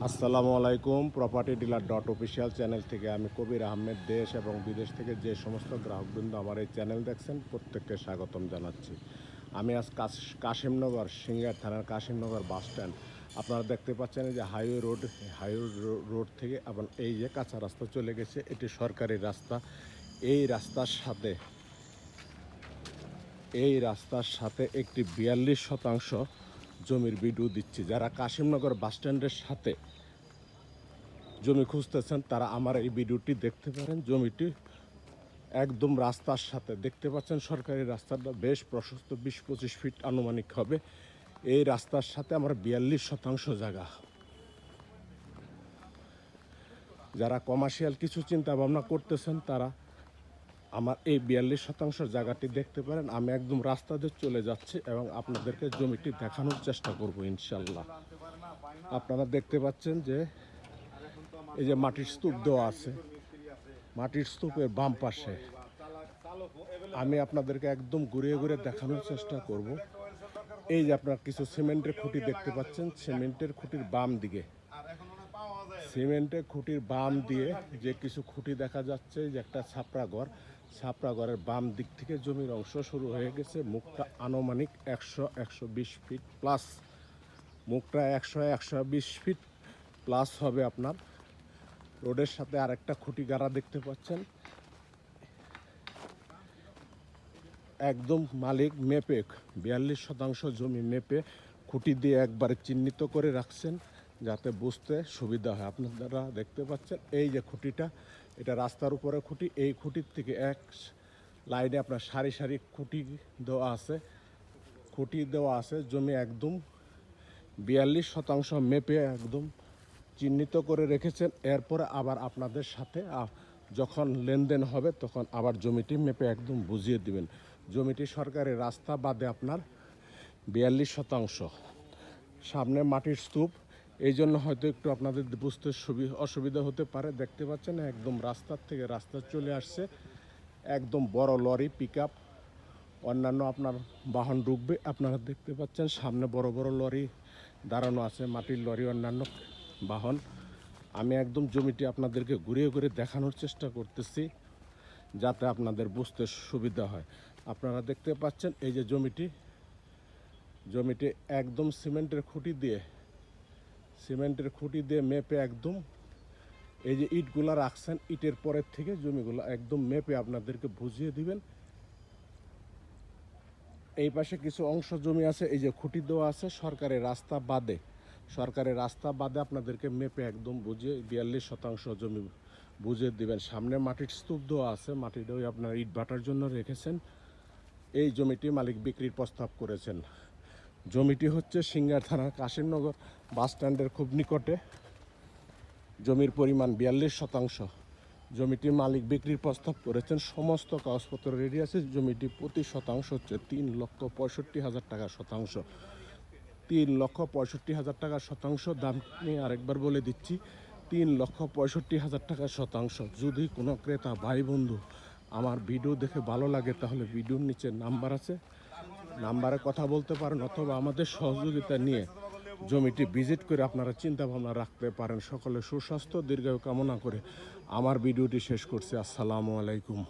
আসসালামু আলাইকুম property dealer dot official channel থেকে আমি কবির আহমেদ, দেশ এবং বিদেশ থেকে যে সমস্ত গ্রাহকবৃন্দ আমার এই চ্যানেল দেখছেন, প্রত্যেককে স্বাগতম জানাচ্ছি। আমি আজ কাশ- কাশিমনগর, সিঙ্গার থানার কাশিমনগর বাস স্ট্যান্ড আপনারা দেখতে পাচ্ছেন যে হাইওয়ে রোড হাইওয়ে রোড থেকে এবং এই যে কাঁচা রাস্তা চলে গেছে, এটি সরকারি রাস্তা। এই রাস্তার সাথে, এই রাস্তার সাথে একটি বিয়াল্লিশ শতাংশ জমির ভিডিও দিচ্ছি। যারা কাশিমনগর বাস স্ট্যান্ডের সাথে জমি খুঁজতেছেন, তারা আমার এই ভিডিওটি দেখতে পারেন। জমিটি একদম রাস্তার সাথে। দেখতে পাচ্ছেন, সরকারি রাস্তাটা বেশ প্রশস্ত, বিশ পঁচিশ ফিট আনুমানিক হবে। এই রাস্তার সাথে আমার বিয়াল্লিশ শতাংশ জায়গা। যারা কমার্শিয়াল কিছু চিন্তা ভাবনা করতেছেন, তারা আমার এই বিয়াল্লিশ শতাংশ জায়গাটি দেখতে পারেন। আমি একদম রাস্তা দিয়ে চলে যাচ্ছি এবং আপনাদেরকে জমিটি দেখানোর চেষ্টা করব ইনশাল্লাহ। আপনারা দেখতে পাচ্ছেন যে এই যে মাটির স্তূপ দেওয়া আছে। মাটির স্তূপের বাম পাশে। আমি আপনাদেরকে একদম ঘুরিয়ে ঘুরিয়ে দেখানোর চেষ্টা করব। এই যে আপনারা কিছু সিমেন্টের খুঁটি দেখতে পাচ্ছেন। সিমেন্টের খুঁটির বাম দিকে। সিমেন্টের খুঁটির বাম দিয়ে যে কিছু খুঁটি দেখা যাচ্ছে, যে একটা ছাপড়া ঘর ছাপড়া ঘরের বাম দিক থেকে জমির অংশ শুরু হয়ে গেছে। মুখটা আনুমানিক একশো একশো বিশ ফিট প্লাস। মুখটা একশো একশো বিশ ফিট প্লাস হবে আপনার। রোডের সাথে আরেকটা খুঁটি গাড়া দেখতে পাচ্ছেন। একদম মালিক মেপে, বিয়াল্লিশ শতাংশ জমি মেপে খুঁটি দিয়ে একবারে চিহ্নিত করে রাখছেন। যাতে বুঝতে সুবিধা হয়। আপনারা দেখতে পাচ্ছেন, এই যে খুঁটিটা, এটা রাস্তার উপরে খুঁটি। এই খুঁটির থেকে এক লাইনে আপনার সারি সারি খুঁটি দেওয়া আছে। খুঁটি দেওয়া আছে, জমি একদম বিয়াল্লিশ শতাংশ মেপে একদম চিহ্নিত করে রেখেছেন। এরপরে আবার আপনাদের সাথে যখন লেনদেন হবে, তখন আবার জমিটি মেপে একদম বুঝিয়ে দিবেন। জমিটি সরকারি রাস্তা বাদে আপনার বিয়াল্লিশ শতাংশ। সামনে মাটির স্তূপ এই জন্য হয়তো একটু আপনাদের বুঝতে সুবি- অসুবিধা হতে পারে। দেখতে পাচ্ছেন, একদম রাস্তার থেকে রাস্তা চলে আসছে। একদম বড় লরি পিক আপ অন্যান্য আপনার বাহন ঢুকবে। আপনারা দেখতে পাচ্ছেন, সামনে বড় বড় লরি দাঁড়ানো আছে, মাটির লরি, অন্যান্য বাহন। আমি একদম জমিটি আপনাদেরকে ঘুরিয়ে ঘুরে দেখানোর চেষ্টা করতেছি, যাতে আপনাদের বুঝতে সুবিধা হয়। আপনারা দেখতে পাচ্ছেন, এই যে জমিটি জমিটি একদম সিমেন্টের খুঁটি দিয়ে সিমেন্টের খুঁটি দিয়ে মেপে একদম এই যে ইটগুলা রাখছেন, ইটের পরের থেকে জমিগুলো একদম মেপে আপনাদেরকে বুঝিয়ে দিবেন। এই পাশে কিছু অংশ জমি আছে, এই যে খুঁটি দেওয়া আছে সরকারি রাস্তা বাদে। সরকারি রাস্তা বাদে আপনাদেরকে মেপে একদম বুঝিয়ে, বিয়াল্লিশ শতাংশ জমি বুঝিয়ে দিবেন। সামনে মাটির স্তূপ দেওয়া আছে মাটিটা ওই আপনার ইট ভাটার জন্য রেখেছেন। এই জমিটি মালিক বিক্রির প্রস্তাব করেছেন। জমিটি হচ্ছে সিঙ্গার থানার কাশিমনগর বাস স্ট্যান্ডের খুব নিকটে। জমির পরিমাণ বিয়াল্লিশ শতাংশ। জমিটির মালিক বিক্রির প্রস্তাব করেছেন, সমস্ত কাগজপত্র রেডি আছে। জমিটি প্রতি শতাংশ হচ্ছে তিন লক্ষ পঁয়ষট্টি হাজার টাকা শতাংশ। তিন লক্ষ পঁয়ষট্টি হাজার টাকা শতাংশ, দাম নিয়ে আরেকবার বলে দিচ্ছি, তিন লক্ষ পঁয়ষট্টি হাজার টাকা শতাংশ। যদি কোনো ক্রেতা, ভাই, বন্ধু, আমার ভিডিও দেখে ভালো লাগে, তাহলে ভিডিওর নিচে নাম্বার আছে। নাম্বারে কথা বলতে পারেন অথবা আমাদের সহযোগিতা নিয়ে জমিটি ভিজিট করে আপনারা চিন্তা ভাবনা রাখতে পারেন। সকলে সুস্বাস্থ্য, দীর্ঘায়ু কামনা করে আমার ভিডিওটি শেষ করছি। আসসালামু আলাইকুম।